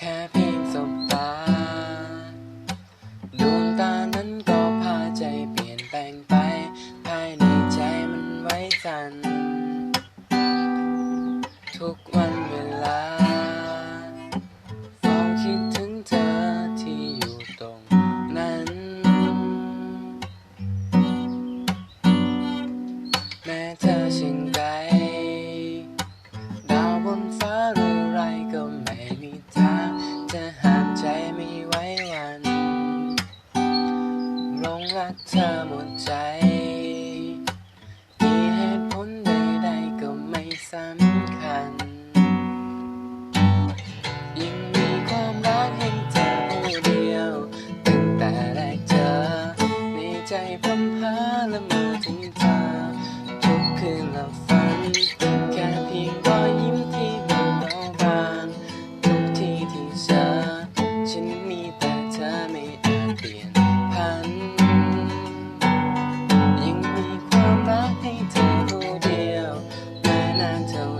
แค่เพียงสบตา ดวงตานั้นก็พาใจเปลี่ยนแปลงไป ภายในใจมันไว้สั่นทุกวันเวลาเฝ้าคิดถึงเธอที่อยู่ตรงนั้น แม้เธอเช่นไกล รักเธอหมดใจ มีเหตุผลใดๆก็ไม่สำคัญ ยิ่งมีความรักให้เธอผู้เดียว ตั้งแต่แรกเจอ ในใจพรำพาละเมอ tell